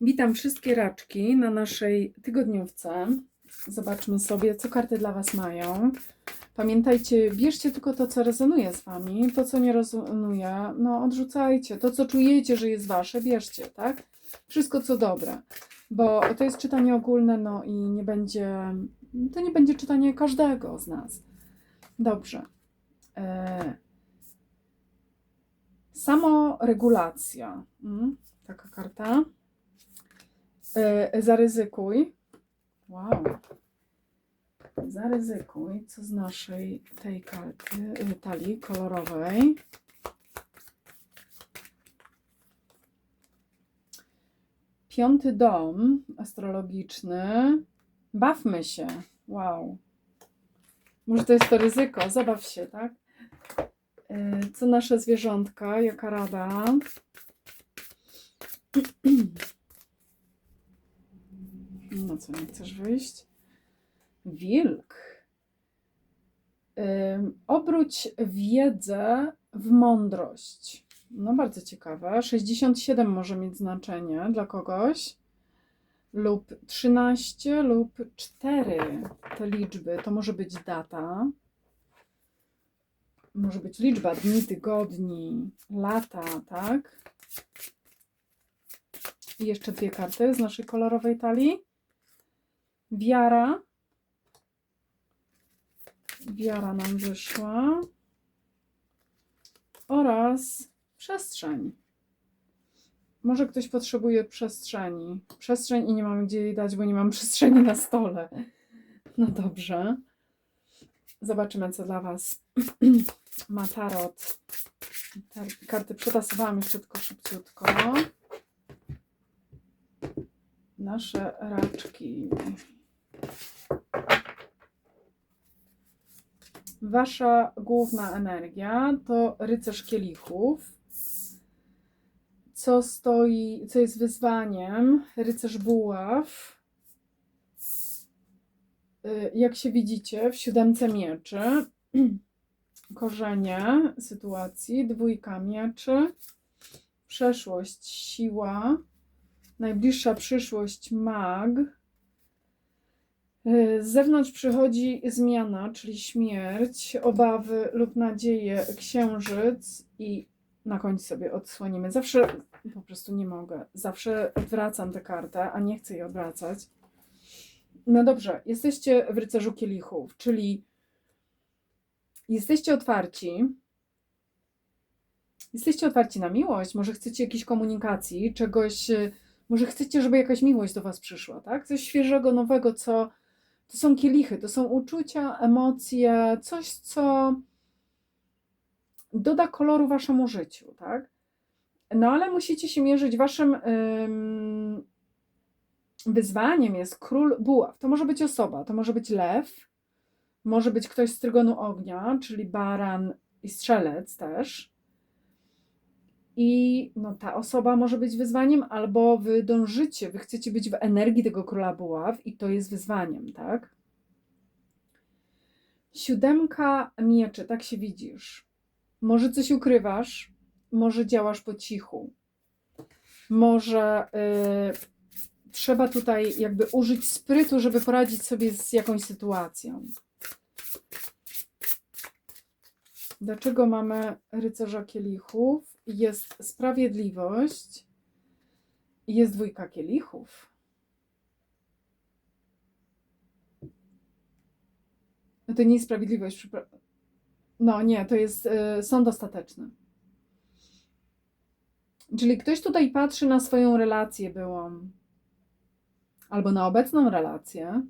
Witam wszystkie raczki na naszej tygodniówce. Zobaczmy sobie, co karty dla Was mają. Pamiętajcie, bierzcie tylko to, co rezonuje z Wami. To, co nie rezonuje, no odrzucajcie. To, co czujecie, że jest Wasze, bierzcie, tak? Wszystko, co dobre. Bo to jest czytanie ogólne, no i nie będzie, to nie będzie czytanie każdego z nas. Dobrze. E... Samoregulacja. Mm, taka karta. E, zaryzykuj. Wow. Zaryzykuj, co z naszej tej karty, talii kolorowej. Piąty dom astrologiczny. Bawmy się. Wow. Może to jest to ryzyko. Zabaw się, tak? E, Co nasze zwierzątka? Jaka rada? No co, nie chcesz wyjść? Wilk. Ym, obróć wiedzę w mądrość. No bardzo ciekawe. 67 może mieć znaczenie dla kogoś. Lub 13 lub 4. Te liczby to może być data. Może być liczba dni, tygodni, lata, tak? I jeszcze dwie karty z naszej kolorowej talii. Wiara. Wiara nam wyszła. Oraz przestrzeń. Może ktoś potrzebuje przestrzeni. Przestrzeń i nie mamy gdzie jej dać, bo nie mam przestrzeni na stole. No dobrze. Zobaczymy, co dla Was ma tarot. Tar- Karty przetasowałam jeszcze tylko szybciutko. Nasze raczki. Wasza główna energia to rycerz kielichów. Co stoi, co jest wyzwaniem? Rycerz buław. Y, Jak się widzicie, w siódemce mieczy korzenie sytuacji, dwójka mieczy, przeszłość, siła, najbliższa przyszłość, mag. Y, Z zewnątrz przychodzi zmiana, czyli śmierć, obawy lub nadzieje, księżyc i na końcu sobie odsłonimy. Zawsze po prostu nie mogę. Zawsze odwracam tę kartę, a nie chcę jej odwracać. No dobrze, jesteście w rycerzu kielichów, czyli jesteście otwarci. Jesteście otwarci na miłość, może chcecie jakiejś komunikacji, czegoś, y, może chcecie, żeby jakaś miłość do Was przyszła, tak? Coś świeżego, nowego, co to są kielichy, to są uczucia, emocje, coś, co doda koloru Waszemu życiu, tak? No ale musicie się mierzyć Waszym ym, wyzwaniem jest król buław. To może być osoba, to może być lew, może być ktoś z trygonu ognia, czyli baran i strzelec też. I no, ta osoba może być wyzwaniem, albo wy dążycie, wy chcecie być w energii tego króla buław i to jest wyzwaniem, tak? Siódemka mieczy, tak się widzisz. Może coś ukrywasz, może działasz po cichu. Może y, trzeba tutaj jakby użyć sprytu, żeby poradzić sobie z jakąś sytuacją. Dlaczego mamy rycerza kielichów? Jest sprawiedliwość i jest dwójka kielichów. No to nie jest sprawiedliwość. No nie, to jest y, sąd ostateczny. Czyli ktoś tutaj patrzy na swoją relację byłą, albo na obecną relację.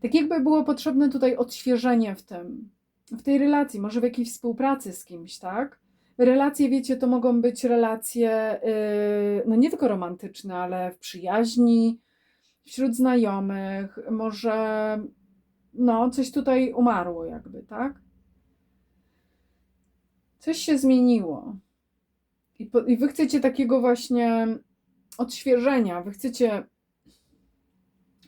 Tak jakby było potrzebne tutaj odświeżenie w tym, w tej relacji, może w jakiejś współpracy z kimś, tak? Relacje, wiecie, to mogą być relacje, yy, no nie tylko romantyczne, ale w przyjaźni, wśród znajomych, może, no, coś tutaj umarło, jakby, tak? Coś się zmieniło. I, po, I wy chcecie takiego właśnie odświeżenia, wy chcecie.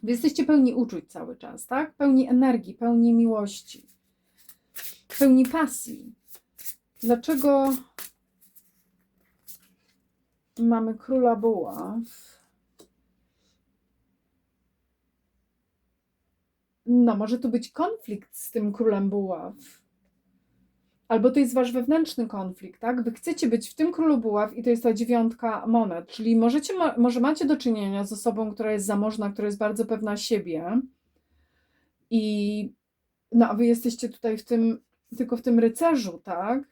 Wy jesteście pełni uczuć cały czas, tak? Pełni energii, pełni miłości, pełni pasji. Dlaczego mamy króla buław? No, może tu być konflikt z tym królem buław. Albo to jest wasz wewnętrzny konflikt, tak? Wy chcecie być w tym królu buław i to jest ta dziewiątka monet, czyli możecie, może macie do czynienia z osobą, która jest zamożna, która jest bardzo pewna siebie i no, a wy jesteście tutaj w tym, tylko w tym rycerzu, tak?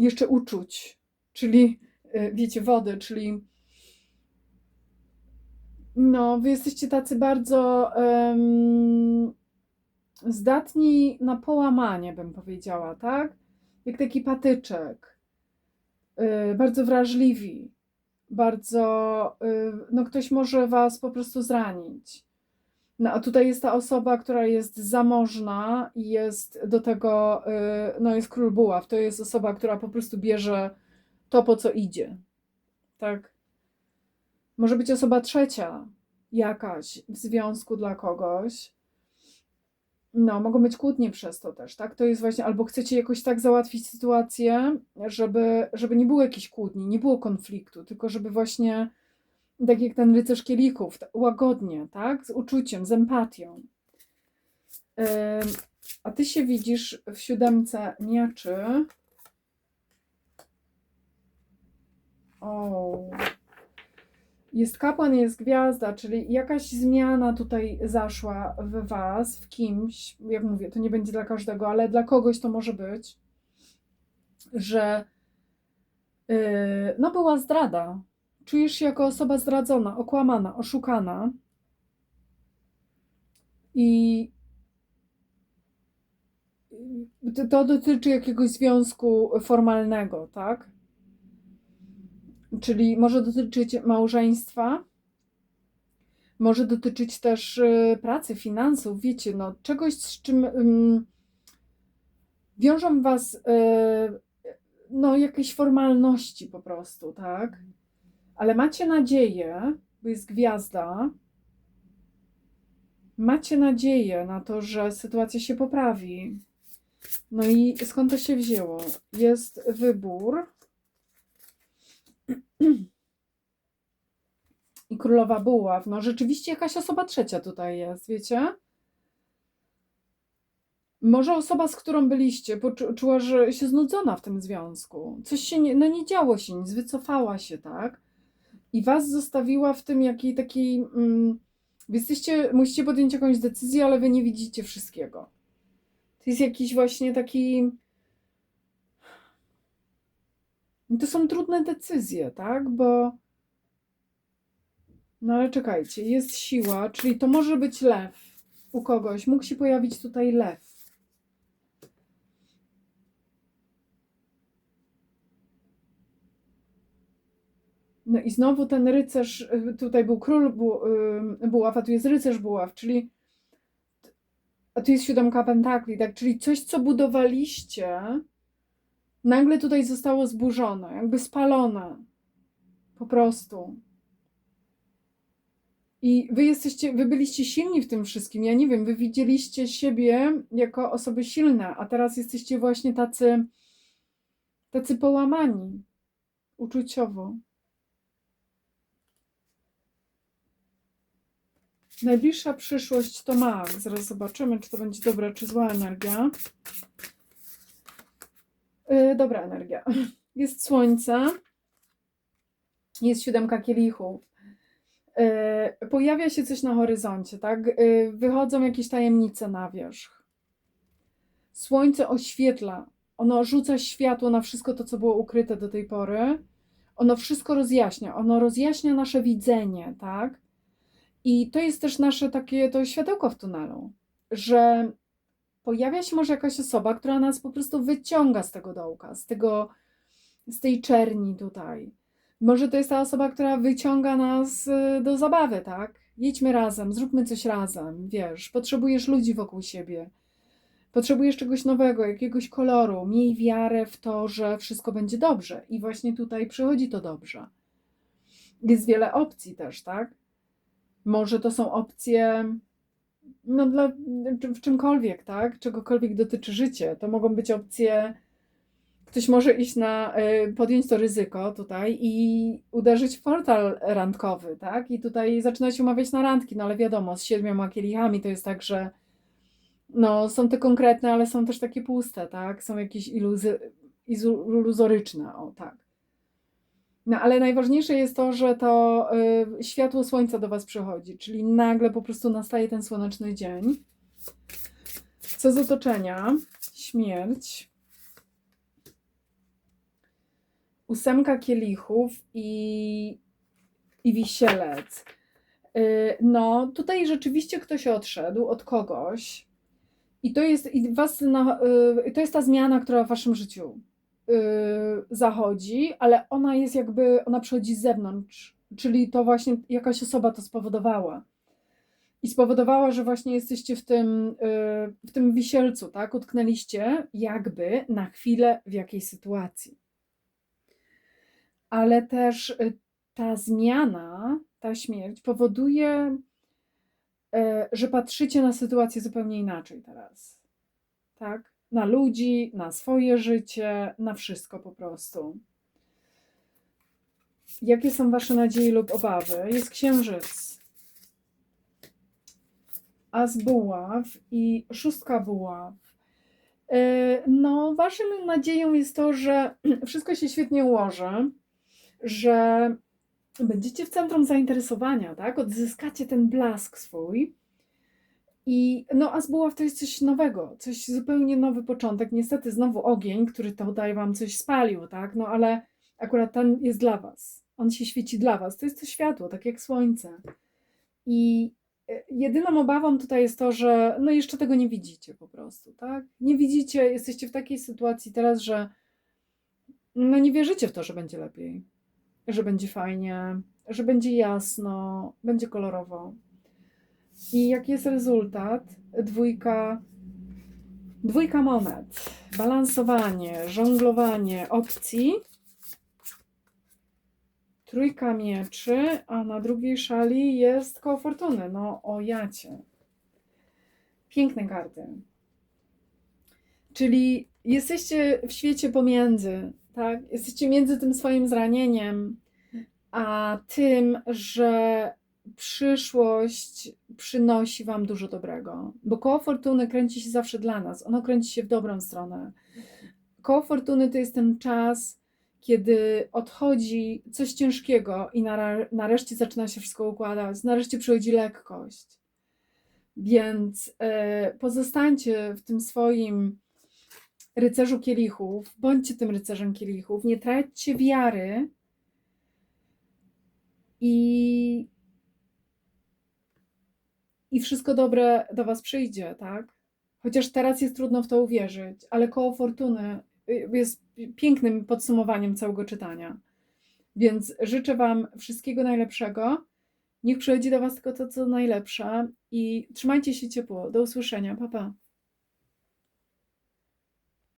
Jeszcze uczuć, czyli y, wiecie, wody, czyli no, wy jesteście tacy bardzo em, zdatni na połamanie, bym powiedziała, tak? Jak taki patyczek. Y, bardzo wrażliwi. Bardzo, y, no ktoś może was po prostu zranić. No a tutaj jest ta osoba, która jest zamożna i jest do tego, y, no jest król buław. To jest osoba, która po prostu bierze to, po co idzie. Tak? Może być osoba trzecia, jakaś w związku dla kogoś. No, mogą być kłótnie przez to też, tak? To jest właśnie, albo chcecie jakoś tak załatwić sytuację, żeby, żeby nie było jakichś kłótni, nie było konfliktu, tylko żeby właśnie, tak jak ten rycerz kielichów, łagodnie, tak? Z uczuciem, z empatią. A ty się widzisz w siódemce mieczy. O. Jest kapłan, jest gwiazda, czyli jakaś zmiana tutaj zaszła w was, w kimś. Jak mówię, to nie będzie dla każdego, ale dla kogoś to może być, że yy, no była zdrada. Czujesz się jako osoba zdradzona, okłamana, oszukana. I to, dotyczy jakiegoś związku formalnego, tak? Czyli może dotyczyć małżeństwa, może dotyczyć też y, pracy, finansów, wiecie, no czegoś, z czym ym, wiążą was y, no jakieś formalności po prostu, tak? Ale macie nadzieję, bo jest gwiazda, macie nadzieję na to, że sytuacja się poprawi. No i skąd to się wzięło? Jest wybór. I królowa buław. No rzeczywiście jakaś osoba trzecia tutaj jest, wiecie? Może osoba, z którą byliście, poczu- czuła, że się znudzona w tym związku. Coś się nie, no nie działo się nic, wycofała się, tak? I was zostawiła w tym jakiej takiej. Mm, jesteście, musicie podjąć jakąś decyzję, ale wy nie widzicie wszystkiego. To jest jakiś właśnie taki. To są trudne decyzje, tak? Bo. No ale czekajcie, jest siła, czyli to może być lew u kogoś. Mógł się pojawić tutaj lew. No i znowu ten rycerz, y, tutaj był król bu, y, buław, a tu jest rycerz buław, czyli a tu jest siódemka pentakli, tak? Czyli coś, co budowaliście, nagle tutaj zostało zburzone, jakby spalone. Po prostu. I wy jesteście, wy byliście silni w tym wszystkim. Ja nie wiem, wy widzieliście siebie jako osoby silne, a teraz jesteście właśnie tacy, tacy połamani uczuciowo. Najbliższa przyszłość to mag. Zaraz zobaczymy, czy to będzie dobra, czy zła energia. Yy, dobra energia. Jest słońce. Jest siódemka kielichów. Yy, pojawia się coś na horyzoncie, tak? Yy, wychodzą jakieś tajemnice na wierzch. Słońce oświetla. Ono rzuca światło na wszystko to, co było ukryte do tej pory. Ono wszystko rozjaśnia. Ono rozjaśnia nasze widzenie, tak? I to jest też nasze takie to światełko w tunelu, że pojawia się może jakaś osoba, która nas po prostu wyciąga z tego dołka, z tego, z tej czerni tutaj. Może to jest ta osoba, która wyciąga nas y, do zabawy, tak? Jedźmy razem, zróbmy coś razem, wiesz, potrzebujesz ludzi wokół siebie. Potrzebujesz czegoś nowego, jakiegoś koloru, miej wiarę w to, że wszystko będzie dobrze. I właśnie tutaj przychodzi to dobrze. Jest wiele opcji też, tak? Może to są opcje no dla, w czymkolwiek, tak? Czegokolwiek dotyczy życie. To mogą być opcje Ktoś może iść na, y, podjąć to ryzyko tutaj i uderzyć w portal randkowy, tak? I tutaj zaczyna się umawiać na randki, no ale wiadomo, z siedmioma kielichami to jest tak, że no, są te konkretne, ale są też takie puste, tak? Są jakieś iluzy, iluzoryczne, o tak. No ale najważniejsze jest to, że to y, światło słońca do Was przychodzi, czyli nagle po prostu nastaje ten słoneczny dzień. Co z otoczenia? Śmierć. Ósemka kielichów i, i wisielec. Y, No, tutaj rzeczywiście ktoś odszedł od kogoś. I to jest, i was na, y, to jest ta zmiana, która w waszym życiu zachodzi, ale ona jest jakby, ona przychodzi z zewnątrz, czyli to właśnie jakaś osoba to spowodowała. I spowodowała, że właśnie jesteście w tym, y, w tym wisielcu, tak? Utknęliście jakby na chwilę w jakiejś sytuacji. Ale też y, ta zmiana, ta śmierć powoduje, że patrzycie na sytuację zupełnie inaczej teraz. Tak? Na ludzi, na swoje życie, na wszystko po prostu. Jakie są Wasze nadzieje lub obawy? Jest księżyc, as buław i szóstka buław. E, No, Waszą nadzieją jest to, że wszystko się świetnie ułoży, że będziecie w centrum zainteresowania, tak? Odzyskacie ten blask swój. I no, a z buław to jest coś nowego, coś zupełnie nowy początek. Niestety znowu ogień, który tutaj wam coś spalił, tak? No ale akurat ten jest dla was. On się świeci dla was. To jest to światło, tak jak słońce. I e, jedyną obawą tutaj jest to, że no jeszcze tego nie widzicie po prostu, tak? Nie widzicie, jesteście w takiej sytuacji teraz, że no nie wierzycie w to, że będzie lepiej, że będzie fajnie, że będzie jasno, będzie kolorowo. I jaki jest rezultat? Dwójka, dwójka monet, balansowanie, żonglowanie opcji. Trójka mieczy, a na drugiej szali jest koło fortuny. No o jacie. Piękne karty. Czyli jesteście w świecie pomiędzy, tak? Jesteście między tym swoim zranieniem, a tym, że przyszłość przynosi Wam dużo dobrego. Bo koło fortuny kręci się zawsze dla nas. Ono kręci się w dobrą stronę. Koło fortuny to jest ten czas, kiedy odchodzi coś ciężkiego i nareszcie zaczyna się wszystko układać. Nareszcie przychodzi lekkość. Więc e, pozostańcie w tym swoim rycerzu kielichów, bądźcie tym rycerzem kielichów, nie traćcie wiary i, i wszystko dobre do Was przyjdzie, tak? Chociaż teraz jest trudno w to uwierzyć, ale koło fortuny y, jest pięknym podsumowaniem całego czytania. Więc życzę Wam wszystkiego najlepszego. Niech przychodzi do Was tylko to, co najlepsze i trzymajcie się ciepło. Do usłyszenia. Pa, pa.